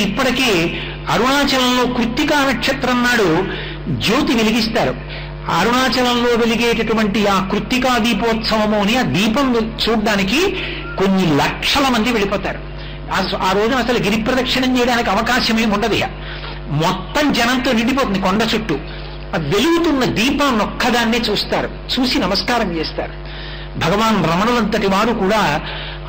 ఇప్పటికీ అరుణాచలంలో కృత్తికా నక్షత్రం నాడు జ్యోతి వెలిగిస్తారు. అరుణాచలంలో వెలిగేటటువంటి ఆ కృత్తికా దీపోత్సవము అని ఆ దీపం చూడడానికి కొన్ని లక్షల మంది వెళ్ళిపోతారు. ఆ- రోజున అసలు గిరి ప్రదక్షిణం చేయడానికి అవకాశం ఏమి ఉండదు మొత్తం జనంతో నిండిపోతుంది కొండ చుట్టూ. ఆ వెలుగుతున్న దీపాన్ని ఒక్కదాన్నే చూస్తారు. చూసి నమస్కారం చేస్తారు. భగవాన్ రమణులంతటి వారు కూడా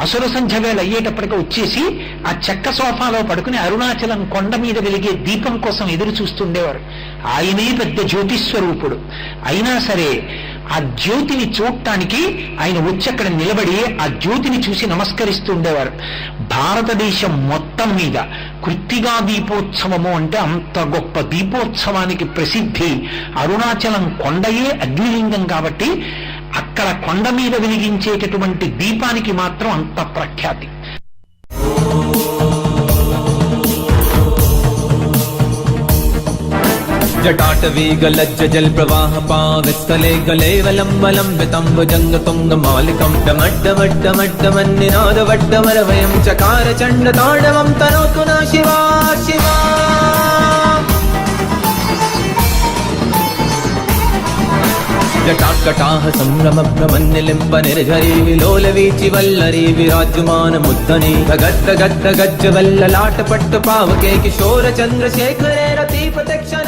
అసుర సంధ్య వేళ అయ్యేటప్పటికి వచ్చేసి ఆ చెక్క సోఫాలో పడుకుని అరుణాచలం కొండ మీద వెలిగే దీపం కోసం ఎదురు చూస్తుండేవారు. ఆయనే పెద్ద జ్యోతిస్వరూపుడు. అయినా సరే ఆ జ్యోతిని చూడటానికి ఆయన వచ్చి అక్కడ నిలబడి ఆ జ్యోతిని చూసి నమస్కరిస్తూ ఉండేవారు భారతదేశం మొత్తం మీద కృత్తిగా దీపోత్సవము అంటే అంత గొప్ప దీపోత్సవానికి ప్రసిద్ధి అరుణాచలం కొండయే అగ్నిలింగం కాబట్టి అక్కడ కొండ మీద వెలిగించేటటువంటి దీపానికి మాత్రం అంత ప్రఖ్యాతి. జటాటవీ గలజ్జ జల్ ప్రవాహ పావిస్తలే గలేవలంబలంబితంబుజంగ తుంగమాలికం డమడ్డమడ్డమడ్డమన్నినాదవడ్డమరవయం చకార చండ తాండవం కటాహ సంభ్రమ సంభ్రమభ్రమన్నెలింప నిర్జరీ విలోల వీచి వల్లరీ విరాజ్యమాన ముద్దని గద్ద గద్ద గజ్జ వల్ల లాట పట్టు పావకే కిశోర చంద్రశేఖరే రతీప దక్షణ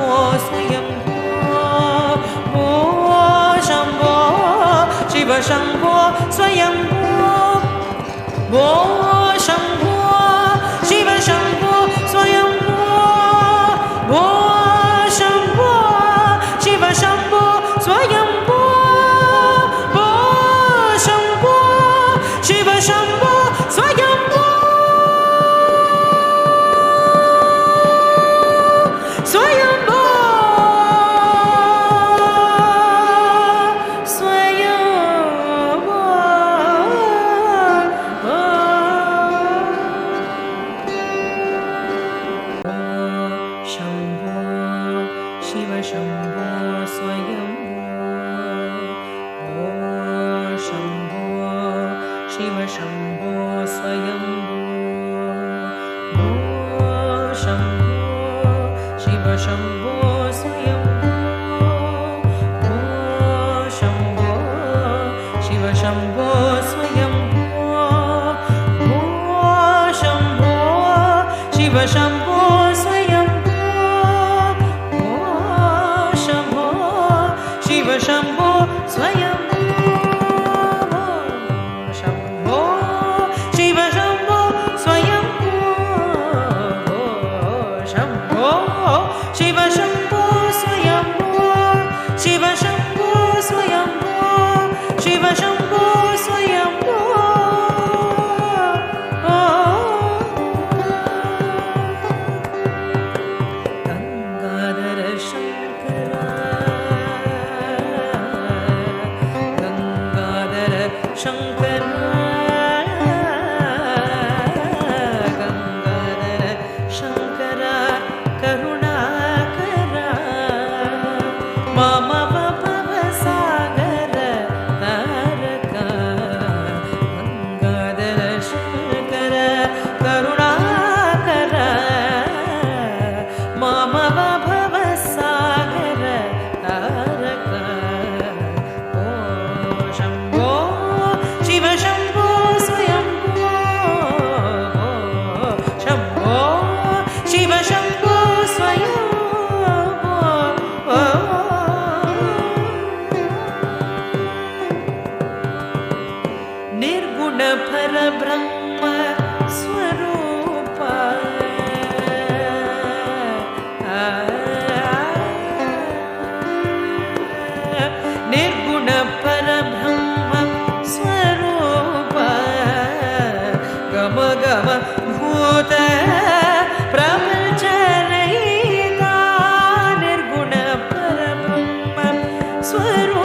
शिव शम्भो स्वयं ॐ शम्भो शिव शम्भो स्वयं ॐ शम्भो शिव शम्भो स्वयं ॐ Shambho Shiv Shambho Swarup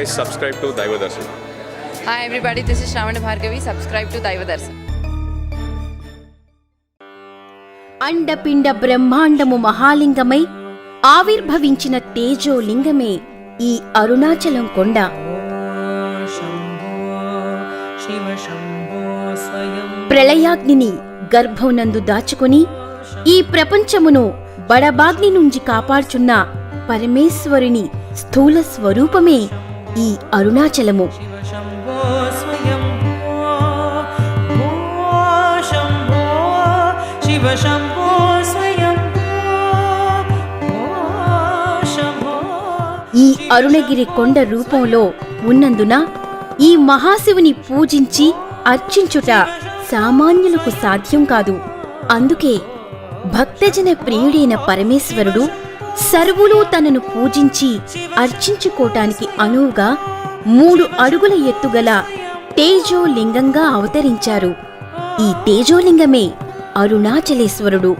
guys subscribe to Daiva Darshan. Hi everybody, this is Shravana Bhargavi. Subscribe to Daiva Daivadarsan. అండపిండ బ్రహ్మాండము మహాలింగమై ఆవిర్భవించిన తేజోలింగమే ఈ అరుణాచలం కొండ ప్రళయాగ్ని గర్భమునందు దాచుకుని ఈ ప్రపంచమును బడబాగ్ని నుంచి కాపాడుచున్న పరమేశ్వరుని స్థూల స్వరూపమే ఈ అరుణాచలము. ఈ అరుణగిరి కొండ రూపంలో ఉన్నందున ఈ మహాశివుని పూజించి అర్చించుట సామాన్యులకు సాధ్యం కాదు. అందుకే భక్తజన ప్రియుడైన పరమేశ్వరుడు సర్వులు తనను పూజించి అర్చించుకోటానికి అనువుగా మూడు అడుగుల ఎత్తుగల తేజోలింగంగా అవతరించారు. ఈ తేజోలింగమే అరుణాచలేశ్వరుడు.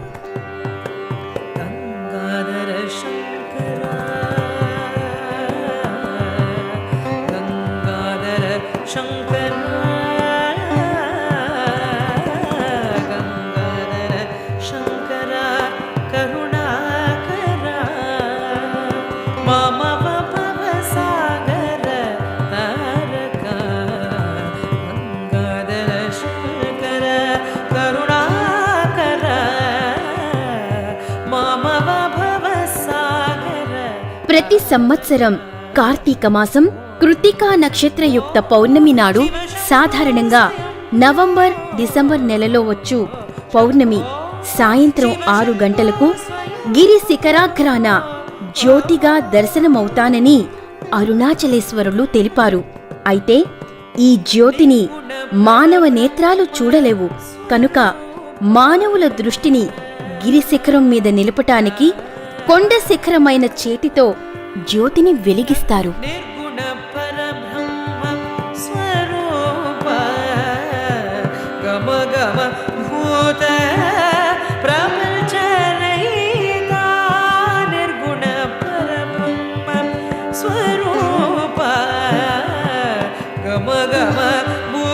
ప్రతి సంవత్సరం కార్తీక మాసం కృతికా నక్షత్రయుక్త పౌర్ణమి నాడు సాధారణంగా నవంబర్ డిసెంబర్ నెలలో వచ్చు. పౌర్ణమి సాయంత్రం ఆరు గంటలకు గిరి శిఖరాగ్రాన జ్యోతిగా దర్శనమవుతానని అరుణాచలేశ్వరులు తెలిపారు. అయితే ఈ జ్యోతిని మానవ నేత్రాలు చూడలేవు. కనుక మానవుల దృష్టిని గిరిశిఖరం మీద నిలపటానికి కొండ శిఖరమైన చేతితో జ్యోతిని వెలిగిస్తారు.